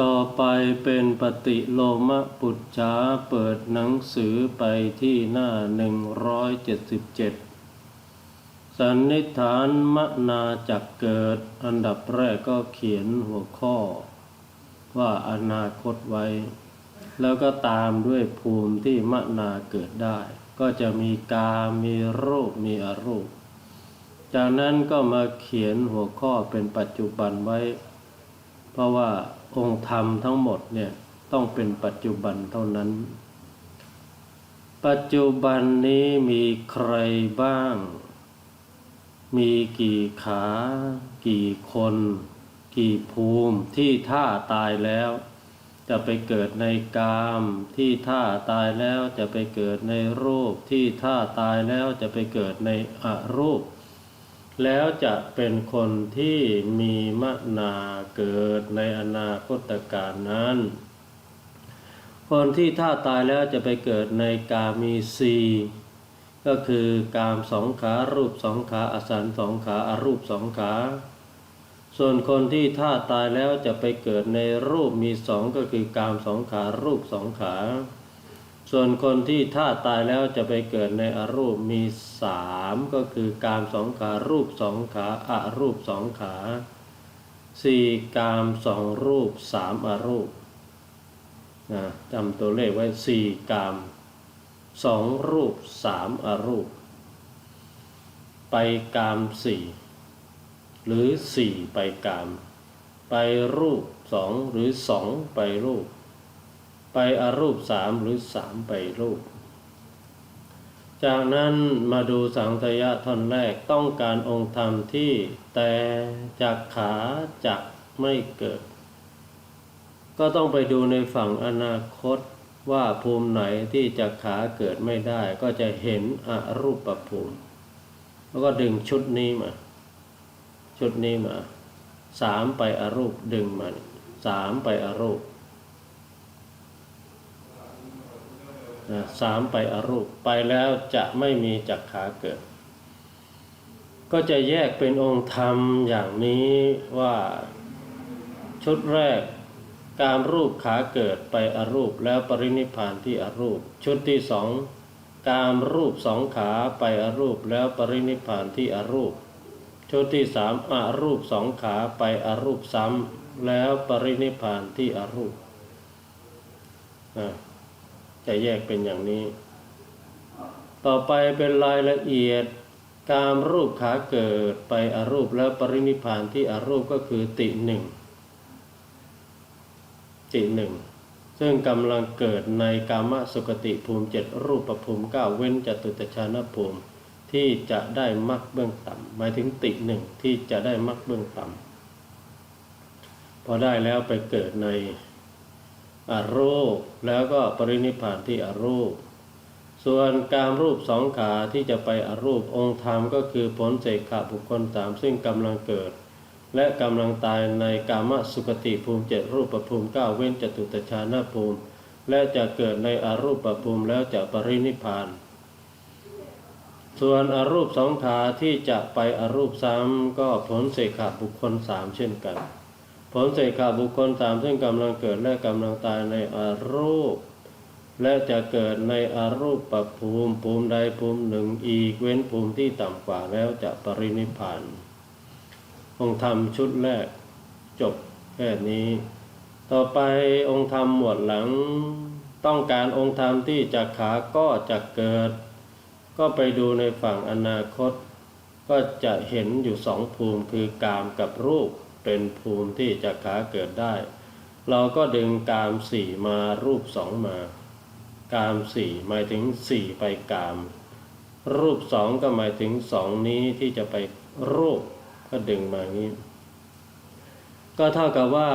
ต่อไปเป็นปฏิโลมปุจจาเปิดหนังสือไปที่หน้า 177 สันนิษฐานมนาจักเกิด อันดับแรกก็เขียนหัวข้อ ว่าอนาคตไว้ แล้วก็ตามด้วยภูมิที่มนาเกิดได้ ก็จะมีกา มีรูป มีอรูป จากนั้นก็มาเขียนหัวข้อเป็นปัจจุบันไว้ เพราะว่า องค์ธรรมทั้งหมดเนี่ยต้องเป็นปัจจุบันเท่านั้น ปัจจุบันนี้มีใครบ้าง มีกี่ขา กี่คน กี่ภูมิที่ท่าตายแล้ว จะไปเกิดในกามที่ท่าตายแล้วจะไปเกิดในรูปที่ท่าตายแล้วจะไปเกิดในอรูป แล้วจะเป็นคนที่มีมนาเกิดในอนาคตการนั้น คนที่ถ้าตายแล้วจะไปเกิดในกามีสีก็คือกามสองขารูปสองขาอสันสองขาอารูปสองขา ส่วนคนที่ถ้าตายแล้วจะไปเกิดในรูปมีสองก็คือกามสองขารูปสองขา ส่วนคนที่ถ้าตายแล้วจะไปเกิดในอรูปมีสามก็คือกามสองขารูปสองขาอารูปสองขาสี่กามสองรูปสามอารูปนะจำตัวเลขไว้สี่กามสองรูปสามอารูป ไปกามสี่หรือสี่ไปกาม ไปรูปสองหรือสองไปรูป ไปอรูปสามหรือสามไปรูป จากนั้นมาดูสังทยะท่อนแรกต้องการองค์ธรรมที่แต่จากขาจะไม่เกิด ก็ต้องไปดูในฝั่งอนาคตว่าภูมิไหนที่จะขาเกิดไม่ได้ ก็จะเห็นอรูปภูมิ แล้วก็ดึงชุดนี้มา ชุดนี้มาสามไปอรูปดึงมาสามไปอรูป นะสามไปอรูปไปแล้วจะไม่มีจักขาเกิด ก็จะแยกเป็นองค์ธรรมอย่างนี้ว่าชุดแรกการรูปขาเกิดไปอรูปแล้วปรินิพานที่อรูป ชุดที่สองการรูปสองขาไปอรูปแล้วปรินิพานที่อรูป ชุดที่สามอรูปสองขาไปอรูปซ้ำแล้วปรินิพพานที่อรูปอ่า จะแยกเป็นอย่างนี้ ต่อไปเป็นรายละเอียดการรูปขาเกิดไปอรูปแล้วปรินิพพานที่อรูปก็คือติหนึ่งติหนึ่งซึ่งกำลังเกิดในกามสุกติภูมิเจ็ดรูปภูมิเก้าเว้นจตุตชานภูมิที่จะได้มรรคเบื้องต่ำหมายถึงติหนึ่งที่จะได้มรรคเบื้องต่ำพอได้แล้วไปเกิดใน อรูป แล้วก็ปรินิพานที่อรูป ส่วนการรูปสองขาที่จะไปอรูปองค์ธรรมก็คือผลเสกขาบุคคลสามซึ่งกำลังเกิด และกำลังตายในกามสุกติภูมิเจ็ดรูปภูมิเก้าเว้นจตุตชานาภูมิ และจะเกิดในอรูปภูมิแล้วจะปรินิพพานส่วนอรูปสองขาที่จะไปอรูปซ้ำก็ผลเสกขาบุคคลสามเช่นกัน ผลเสกขาบุคคลสามซึ่งกำลังเกิดและกำลังตายในอรูป และจะเกิดในอรูปปภูมิภูมิใดภูมิหนึ่งอีกเว้นภูมิที่ต่ำกว่าแล้วจะปรินิพพานองค์ธรรมชุดแรกจบแค่นี้ ต่อไปองค์ธรรมหมวดหลังต้องการองค์ธรรมที่จะขาก็จะเกิด ก็ไปดูในฝั่งอนาคต ก็จะเห็นอยู่สองภูมิคือกามกับรูป เป็นภูมิที่จะขาเกิดได้ เราก็ดึงกามสี่มารูปสองมา กามสี่หมายถึงสี่ไปกาม รูปสองก็หมายถึงสองนี้ที่จะไปรูปก็ดึงมางนี้ ก็เท่ากับว่า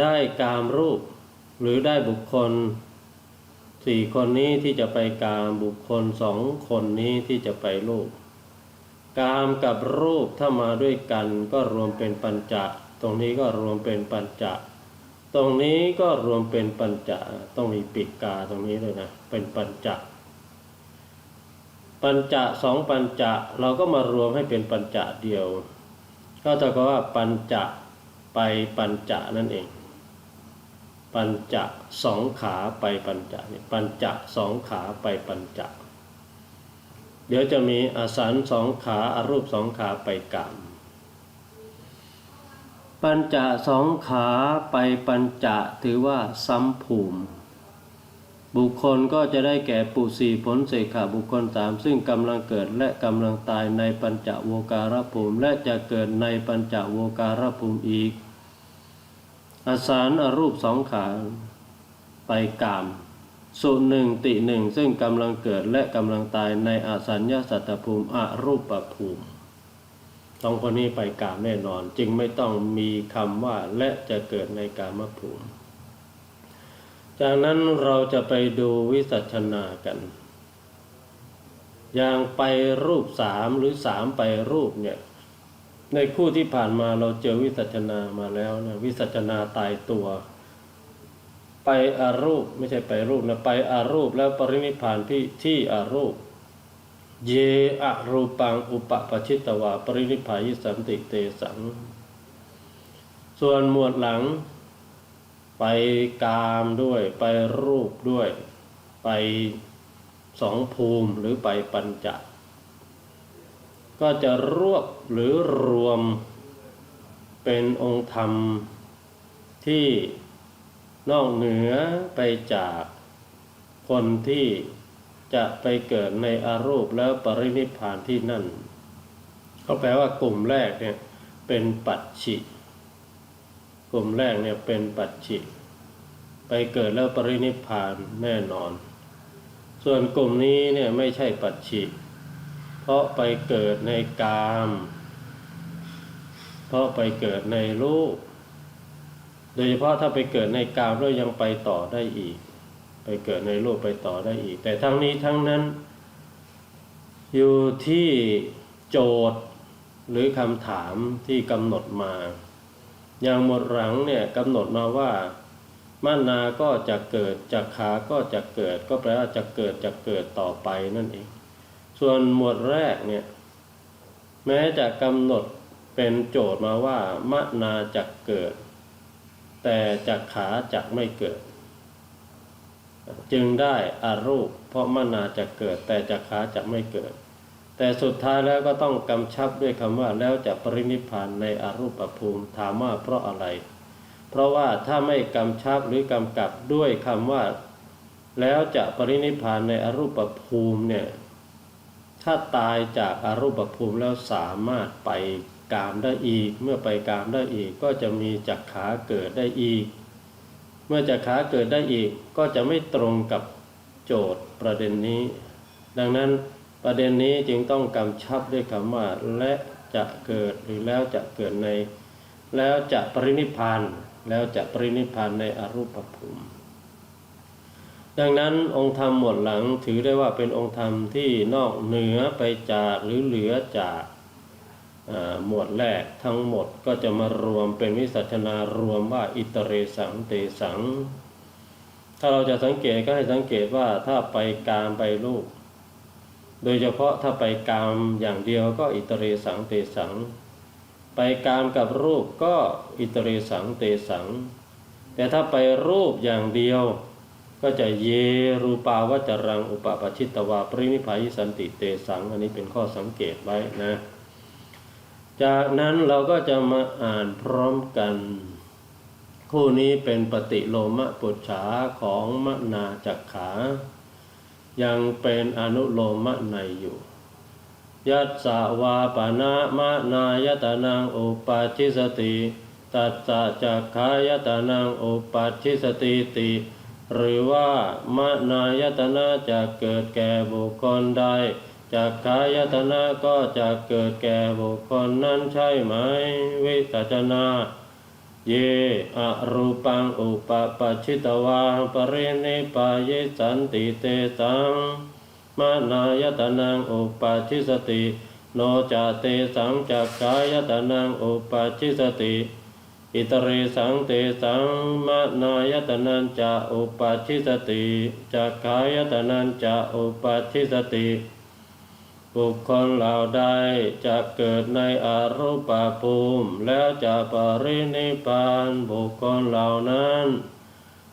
ได้กามรูป หรือได้บุคคลสี่คนนี้ที่จะไปกามบุคคลสองคนนี้ที่จะไปรูป กามกับรูปถ้ามาด้วยกันก็รวมเป็นปัญจะตรงนี้ก็รวมเป็นปัญจะตรงนี้ก็รวมเป็นปัญจะต้องมีปิดกาตรงนี้ด้วยนะเป็นปัญจะปัญจะสองปัญจะเราก็มารวมให้เป็นปัญจะเดียว ก็เท่ากับว่าปัญจะไปปัญจะนั่นเอง ปัญจะสองขาไปปัญจะเนี่ยปัญจะสองขาไปปัญจะ เดี๋ยวจะมีอสันสองขาอารูปสองขาไปกามปัญจะสองขาไปปัญจะถือว่าซ้ำภูมิ บุคคลก็จะได้แก่ปุสีผลเสขาบุคคลสามซึ่งกำลังเกิดและกำลังตายในปัญจโวการภูมิ และจะเกิดในปัญจโวการภูมิอีกอสารอรูปสองขาไปกาม สุหนึ่งติหนึ่งซึ่งกำลังเกิดและกำลังตายในอสัญญาสัตตภูมิอรูปภูมิสองคนนี้ไปกามแน่นอน จึงไม่ต้องมีคำว่าและจะเกิดในกามภูมิ จากนั้นเราจะไปดูวิสัชนากันอย่างไปรูปสามหรือสามไปรูปเนี่ยในคู่ที่ผ่านมาเราเจอวิสัชนามาแล้วนะวิสัชนาตายตัว ไปอารูปไม่ใช่ไปรูปนะไปอารูปแล้วปรินิพานที่ที่อารูป เยอรูปังอุปปชิตวา ปรินิพพายิสันติเตสัง ส่วนหมวดหลัง ไปกามด้วย ไปรูปด้วย ไปสองภูมิหรือไปปัญจก็จะรวบหรือรวมเป็นองค์ธรรมที่ นอกเหนือไปจากคนที่จะไปเกิดในอารูปแล้วปรินิพานที่นั่น ก็แปลว่ากลุ่มแรกเนี่ยเป็นปัจฉิกลุ่มแรกเนี่ยเป็นปัจฉิไปเกิดแล้วปรินิพานแน่นอน ส่วนกลุ่มนี้เนี่ยไม่ใช่ปัจฉิเพราะไปเกิดในกาม เพราะไปเกิดในรูป โดยเฉพาะถ้าไปเกิดในกามแล้วยังไปต่อได้อีก ไปเกิดในรูปไปต่อได้อีก แต่ทั้งนี้ทั้งนั้น อยู่ที่โจทย์หรือคำถามที่กำหนดมา อย่างหมดหลังเนี่ยกำหนดมาว่ามานาก็จะเกิดจักขาก็จะเกิด ก็แปลว่าจะเกิดจะเกิดต่อไปนั่นเอง ส่วนหมวดแรกเนี่ยแม้จะกำหนดเป็นโจทย์มาว่ามนาจะเกิด แต่จักขาจะไม่เกิด จึงได้อารูป เพราะมนาจะเกิด แต่จักขาจะไม่เกิด แต่สุดท้ายแล้วก็ต้องกำชับด้วยคำว่าแล้วจะปรินิพานในอารูปภูมิถามว่าเพราะอะไร เพราะว่าถ้าไม่กำชับหรือกำกับด้วยคำว่า แล้วจะปรินิพพานในอรูปภูมิเนี่ยถ้าตายจากอารูปภูมิแล้วสามารถไป กามได้อีก เมื่อไปกามได้อีก ก็จะมีจักขาเกิดได้อีก เมื่อจักขาเกิดได้อีก ก็จะไม่ตรงกับโจทย์ประเด็นนี้ ดังนั้นประเด็นนี้จึงต้องกำชับด้วยคำว่าและจะเกิดหรือแล้วจะเกิดใน แล้วจะปรินิพานแล้วจะปรินิพานในอรูปภูมิดังนั้นองค์ธรรมหมวดหลังถือได้ว่าเป็นองค์ธรรมที่นอกเหนือไปจากหรือเหลือจาก หมวดแรกทั้งหมดก็จะมารวมเป็นวิสัชนารวมว่าอิตเรสังเตสัง ถ้าเราจะสังเกตก็ให้สังเกตว่าถ้าไปกามไปรูป โดยเฉพาะถ้าไปกามอย่างเดียวก็อิตเรสังเตสัง ไปกามกับรูปก็อิตเรสังเตสัง แต่ถ้าไปรูปอย่างเดียว ก็จะเยรูปาวจรังอุปปชิตวาปรินิพพายิสันติเตสัง อันนี้เป็นข้อสังเกตไว้นะ จากนั้นเราก็จะมาอ่านพร้อมกัน คู่นี้เป็นปฏิโลมปุจฉาของมนาจักขา ยังเป็นอนุโลมในอยู่ยัสสาวาปนามะนายตานังอุปาชิสติตัสสะจักขายตานังอุปาชิสติติ หรือว่ามนายตนะจะเกิดแก่บุคคลใด จักขายตนะก็จะเกิดแก่บุคคลนั้นใช่ไหม วิสัชนา เยอรูปังอุปปชิตวาปรินิปายิสันติเตสังมานายตนังอุปาชิสติ โนจาเตสังจักขายตนังอุปาชิสติ อิตเรสังเตสังมานายตนันจะอุปาชิสติจักขายตนันจะอุปาชิสติ บุคคลเหล่าใดจะเกิดในอรูปภูมิแล้วจะปรินิพานบุคคลเหล่านั้น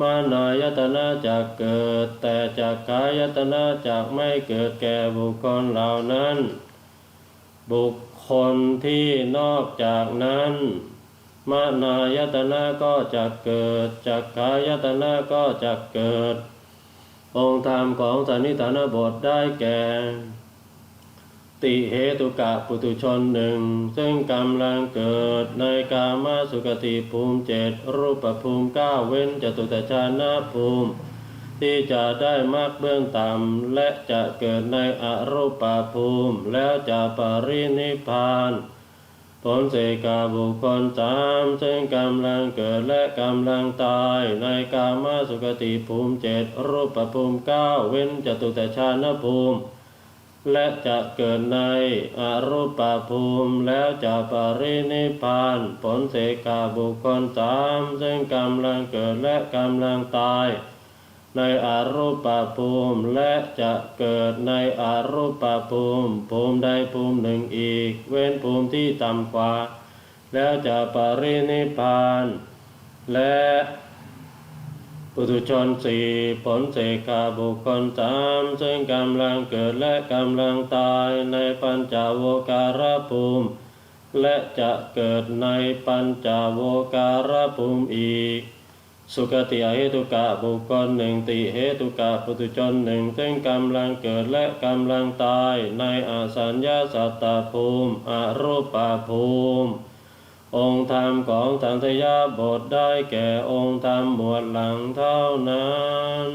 มานายตนะจะเกิด แต่จักขายตนะจะไม่เกิดแก่บุคคลเหล่านั้น บุคคลที่นอกจากนั้นมานายตนะก็จะเกิดจักขายตนะก็จะเกิด องค์ธรรมของสันนิฐานบทได้แก่ ติเหตุกะปุตุชนหนึ่ง ซึ่งกำลังเกิดในกามาสุกติภูมิเจ็ดรูปภูมิเก้าเว้นจตุตชานาภูมิ ที่จะได้มากเบื้องต่ำและจะเกิดในอรูปภูมิ แล้วจะปรินิพานผลเสกาบุคคลสามซึ่งกำลังเกิดและกำลังตายในกามาสุกติภูมิเจ็ดรูปภูมิเก้าเว้นจตุตชานาภูมิ และจะเกิดในอรูปภูมิแล้วจะปรินิพาน ผลเสกาบุคคลสามซึ่งกำลังเกิดและกำลังตาย ในอรูปภูมิและจะเกิดในอรูปภูมิ ภูมิใดภูมิหนึ่งอีก เว้นภูมิที่ต่ำกว่า แล้วจะปรินิพพาน และ ปุถุชนสี่ผลเสกาบุคคลสามซึ่งกำลังเกิดและกำลังตายในปัญจโวการภูมิ และจะเกิดในปัญจโวการภูมิอีก สุคติเหตุกะบุคคลหนึ่งติเหตุกะปุถุชนหนึ่งซึ่งกำลังเกิดและกำลังตายในอาสัญญาสัตตภูมิอรูปภูมิ องค์ธรรมของสันทยาบทได้แก่องค์ธรรมหมวดหลังเท่านั้น